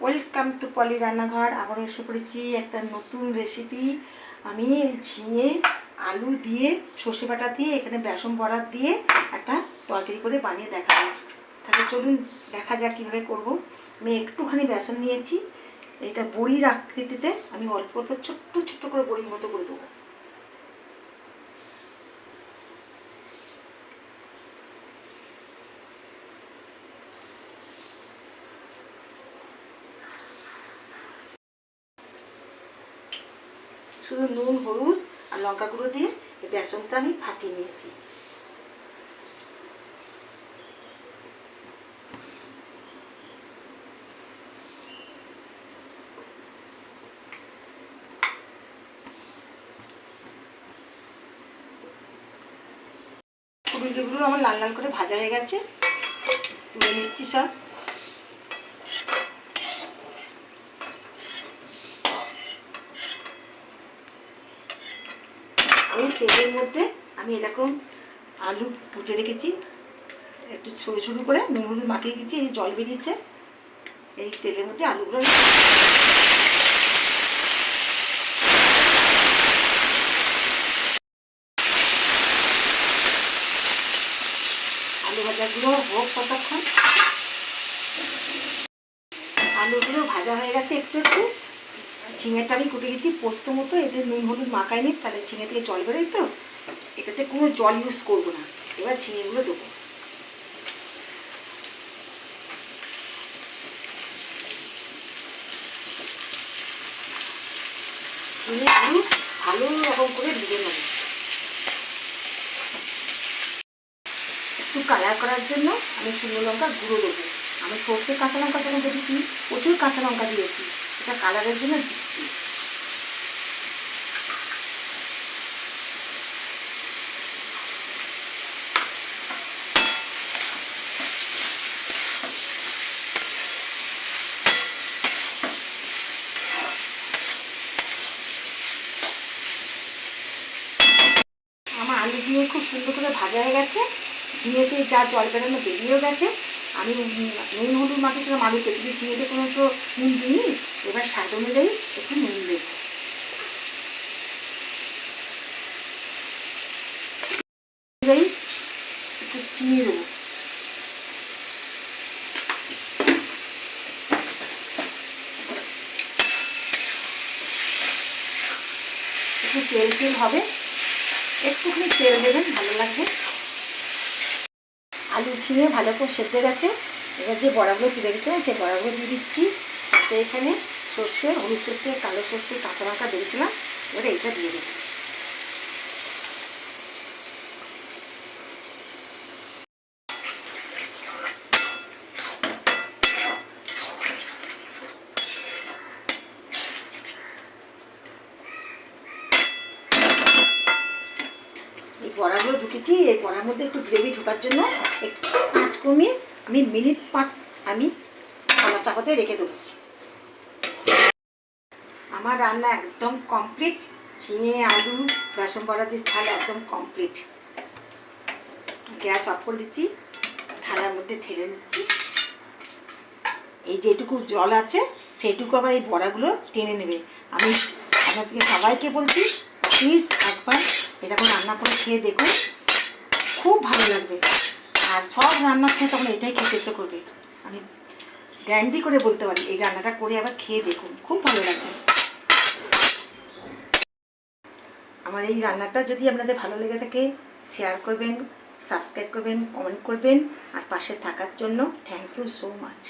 Welcome to পলি রান্নাঘর আবার এসে পড়েছি একটা নতুন রেসিপি আমি ঝিঙে, আলু দিয়ে, সর্ষে বাটা দিয়ে, এখানে বেসন বড়া দিয়ে একটা তরকারি করে বানিয়ে দেখাবো। তাহলে চলুন দেখা যাক কীভাবে করব। আমি একটুখানি বেসন নিয়েছি। এটা বড়ির আকৃতিতে আমি অল্প অল্প ছোট্ট ছোট্ট করে বড়ির মতো করে দেবো। শুধু নুন, হলুদ আর লঙ্কা গুঁড়ো দিয়ে বেসনটা আমি ফাটিয়ে নিয়েছি। আমার লাল লাল করে ভাজা হয়ে গেছে। নিচ্ছি সব। এই তেলের মধ্যে আমি এরকম আলু ফুটে রেখেছি। একটু ছোটো ছোটো করে নুন হলুদ মাখিয়ে রেখেছি এই জল বেরিয়েছে। এই তেলের মধ্যে আলুগুলো আলু ভাজাগুলো হোক কতক্ষণ। আলুগুলো ভাজা হয়ে গেছে একটু একটু। ঝিঙেটা আমি কুটে গেছি পোস্ত মতো, এতে নুন হলুদ মাখাইনি তাহলে ঝিঙে থেকে জল বেরোয় তো, এটাতে কোনো জল ইউজ করব না। এবার ঝিঙেগুলো দেবো। ভালো রকম করে ভেজে নেব। একটু কালার করার জন্য আমি শুকনো লঙ্কা গুঁড়ো দেবো। আমি সর্ষে কাঁচা লঙ্কা যখন দেখেছি প্রচুর কাঁচা লঙ্কা দিয়েছি। এটা কালারের জন্য দিচ্ছি। আমার আলু ঝিঙে খুব সুন্দর করে ভাজা হয়ে গেছে। ঝিঙেতে যা জল বেরোনো বেরিয়েও গেছে। আমি নুন হলুদ মাখিয়েছিলাম আলুতে কিন্তু ঝিঙেতে কোনো তো নুন দিইনি। এবার স্বাদ অনুযায়ী একটু নুন দেব। চিনি দেবো। একটু তেল তেল হবে। একটুখানি তেল দেবেন, ভালো লাগবে। আলু ছিঁড়ে ভালো করে সেদ্ধ গেছে। এবার যে বড়াগুলো তুলে গেছিলাম সেই বড়াগুলো দিয়ে দিচ্ছি। তাতে এখানে সর্ষে, হলুদ সর্ষে, কালো সর্ষে, কাঁচা লঙ্কা দিয়েছিলাম। এবারে এইটা দিয়ে দেবো বড়াগুলো ঢুকেছি এই বড়ার মধ্যে একটু গ্রেভি ঢোকার জন্য একটু আঁচ কমিয়ে আমি মিনিট পাঁচ আমি থালা চাপাতে রেখে দেবো। আমার রান্না একদম কমপ্লিট ঝিঙে আলু, বেসন বড়া দিয়ে ঝাল একদম কমপ্লিট গ্যাস অফ করে দিচ্ছি, থালার মধ্যে ঠেলে নিচ্ছি। এই যেটুকু জল আছে সেইটুকু আবার এই বড়াগুলো টেনে নেবে। আমি আপনাদেরকে সবাইকে বলছি প্লিজ একবার এরকম রান্না করে খেয়ে দেখুন। খুব ভালো লাগবে। আর সব রান্নার খেয়ে তখন এটাই খেতে ইচ্ছে করবে। আমি গ্যারান্টি করে বলতে পারি, এই রান্নাটা করে আবার খেয়ে দেখুন। খুব ভালো লাগবে। আমার এই রান্নাটা যদি আপনাদের ভালো লেগে থাকে শেয়ার করবেন সাবস্ক্রাইব করবেন কমেন্ট করবেন, আর পাশে থাকার জন্য থ্যাংক ইউ সো মাচ